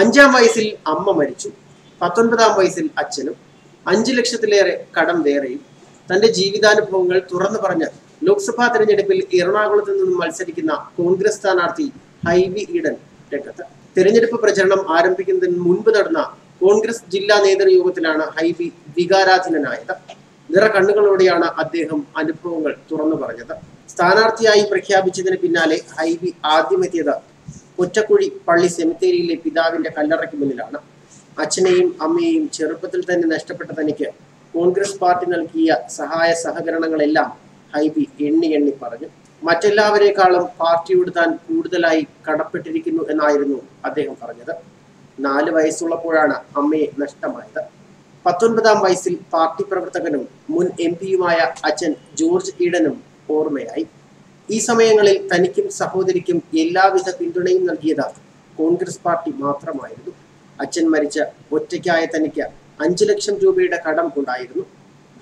അഞ്ചാം വയസ്സിൽ അമ്മ മരിച്ചു പത്തൊൻപതാം വയസ്സിൽ അച്ഛനും അഞ്ചു ലക്ഷത്തിലേറെ കടം വേറെയും. തന്റെ ജീവിതാനുഭവങ്ങൾ തുറന്നു പറഞ്ഞ് ലോക്സഭാ തെരഞ്ഞെടുപ്പിൽ എറണാകുളത്ത് നിന്നും മത്സരിക്കുന്ന കോൺഗ്രസ് സ്ഥാനാർത്ഥി ഹൈബി ഈഡൻ രംഗത്ത്. തെരഞ്ഞെടുപ്പ് പ്രചരണം ആരംഭിക്കുന്നതിന് മുൻപ് നടന്ന കോൺഗ്രസ് ജില്ലാ നേതൃയോഗത്തിലാണ് ഹൈബി വികാരാധീനനായത്. നിറ കണ്ണുകളോടെയാണ് അദ്ദേഹം അനുഭവങ്ങൾ തുറന്നു പറഞ്ഞത്. സ്ഥാനാർത്ഥിയായി പ്രഖ്യാപിച്ചതിന് പിന്നാലെ ഹൈബി ആദ്യമെത്തിയത് ഒറ്റക്കുഴി പള്ളി സെമിത്തേരിയിലെ പിതാവിന്റെ കല്ലറയ്ക്ക് മുന്നിലാണ്. അച്ഛനെയും അമ്മയെയും ചെറുപ്പത്തിൽ തന്നെ നഷ്ടപ്പെട്ട തനിക്ക് കോൺഗ്രസ് പാർട്ടി നൽകിയ സഹായ സഹകരണങ്ങളെല്ലാം ഹൈബി എണ്ണി എണ്ണി പറഞ്ഞു. മറ്റെല്ലാവരെക്കാളും പാർട്ടിയോട് താൻ കൂടുതലായി കടപ്പെട്ടിരിക്കുന്നു എന്നായിരുന്നു അദ്ദേഹം പറഞ്ഞത്. നാല് വയസ്സുള്ളപ്പോഴാണ് അമ്മയെ നഷ്ടമായത്. പത്തൊൻപതാം വയസ്സിൽ പാർട്ടി പ്രവർത്തകനും മുൻ എം പിയുമായ അച്ഛൻ ജോർജ് ഈഡനും ഓർമ്മയായി. ഈ സമയങ്ങളിൽ തനിക്കും സഹോദരിക്കും എല്ലാവിധ പിന്തുണയും നൽകിയത് കോൺഗ്രസ് പാർട്ടി മാത്രമായിരുന്നു. അച്ഛൻ മരിച്ച ഒറ്റയ്ക്കായ തനിക്ക് അഞ്ചു ലക്ഷം രൂപയുടെ കടം ഉണ്ടായിരുന്നു.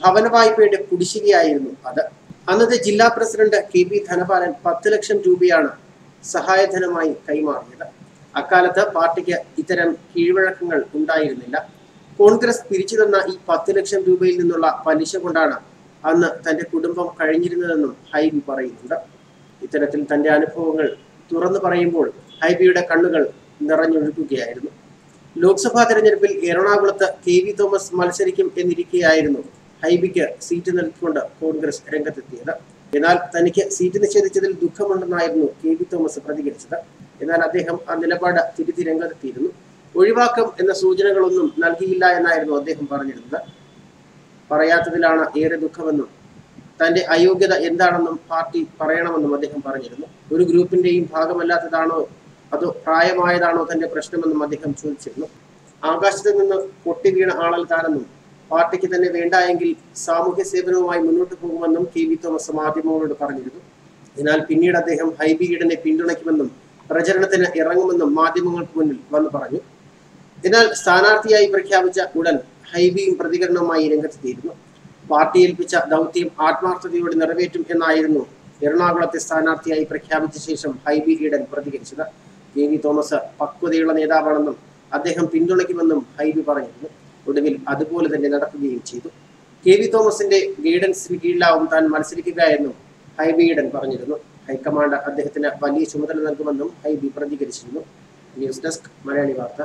ഭവന വായ്പയുടെ കുടിശ്ശികയായിരുന്നു അത്. അന്നത്തെ ജില്ലാ പ്രസിഡന്റ് കെ പി ധനപാലൻ പത്ത് ലക്ഷം രൂപയാണ് സഹായധനമായി കൈമാറിയത്. അക്കാലത്ത് പാർട്ടിക്ക് ഇത്തരം കീഴ്വഴക്കങ്ങൾ ഉണ്ടായിരുന്നില്ല. കോൺഗ്രസ് പിരിച്ചു തന്ന ഈ പത്ത് ലക്ഷം രൂപയിൽ നിന്നുള്ള പലിശ കൊണ്ടാണ് അന്ന് തന്റെ കുടുംബം കഴിഞ്ഞിരുന്നതെന്നും ഹൈബി പറയുന്നുണ്ട്. ഇത്തരത്തിൽ തന്റെ അനുഭവങ്ങൾ തുറന്നു പറയുമ്പോൾ ഹൈബിയുടെ കണ്ണുകൾ നിറഞ്ഞൊഴുകുകയായിരുന്നു. ലോക്സഭാ തെരഞ്ഞെടുപ്പിൽ എറണാകുളത്ത് കെ വി തോമസ് മത്സരിക്കും എന്നിരിക്കെയായിരുന്നു ഹൈബിക്ക് സീറ്റ് നൽകിക്കൊണ്ട് കോൺഗ്രസ് രംഗത്തെത്തിയത്. എന്നാൽ തനിക്ക് സീറ്റ് നിഷേധിച്ചതിൽ ദുഃഖമുണ്ടെന്നായിരുന്നു കെ വി തോമസ് പ്രതികരിച്ചത്. എന്നാൽ അദ്ദേഹം ആ നിലപാട് തിരുത്തി രംഗത്തെത്തിയിരുന്നു. ഒഴിവാക്കും എന്ന സൂചനകളൊന്നും നൽകിയില്ല എന്നായിരുന്നു അദ്ദേഹം പറഞ്ഞിരുന്നത്. പറയാത്തതിലാണ് ഏറെ ദുഃഖമെന്നും തന്റെ അയോഗ്യത എന്താണെന്നും പാർട്ടി പറയണമെന്നും അദ്ദേഹം പറഞ്ഞിരുന്നു. ഒരു ഗ്രൂപ്പിന്റെയും ഭാഗമല്ലാത്തതാണോ? അതോ പ്രായമായതാണോ തന്റെ പ്രശ്നമെന്നും അദ്ദേഹം ചോദിച്ചിരുന്നു. ആകാശത്തിൽ നിന്ന് പൊട്ടി വീണ ആളൽ താനെന്നും പാർട്ടിക്ക് തന്നെ വേണ്ട എങ്കിൽ സാമൂഹ്യ സേവനവുമായി മുന്നോട്ട് പോകുമെന്നും കെ വി തോമസ് മാധ്യമങ്ങളോട് പറഞ്ഞിരുന്നു. എന്നാൽ പിന്നീട് അദ്ദേഹം ഹൈബി ഈഡനെ പിന്തുണയ്ക്കുമെന്നും പ്രചരണത്തിന് ഇറങ്ങുമെന്നും മാധ്യമങ്ങൾക്ക് മുന്നിൽ വന്നു പറഞ്ഞു. എന്നാൽ സ്ഥാനാർത്ഥിയായി പ്രഖ്യാപിച്ച ഉടൻ ഹൈബിയും പ്രതികരണവുമായി രംഗത്തെത്തിയിരുന്നു. പാർട്ടി ഏൽപ്പിച്ച ദൗത്യം ആത്മാർത്ഥതയോടെ നിറവേറ്റും എന്നായിരുന്നു എറണാകുളത്തെ സ്ഥാനാർത്ഥിയായി പ്രഖ്യാപിച്ച ശേഷം ഹൈബി ഈഡൻ പ്രതികരിച്ചത്. കെ വി തോമസ് പക്വതയുള്ള നേതാവാണെന്നും അദ്ദേഹം പിന്തുണയ്ക്കുമെന്നും ഹൈബി പറഞ്ഞിരുന്നു ഒടുവിൽ അതുപോലെ തന്നെ നടക്കുകയും ചെയ്തു. കെ വി തോമസിന്റെ ഗൈഡൻസിന് കീഴിലാവും താൻ മത്സരിക്കുക എന്നും ഹൈബി ഈഡൻ പറഞ്ഞിരുന്നു. ഹൈക്കമാൻഡ് അദ്ദേഹത്തിന് വലിയ ചുമതല നൽകുമെന്നും ഹൈബി പ്രതികരിച്ചിരുന്നു. ന്യൂസ് ഡെസ്ക് മലയാളി വാർത്ത.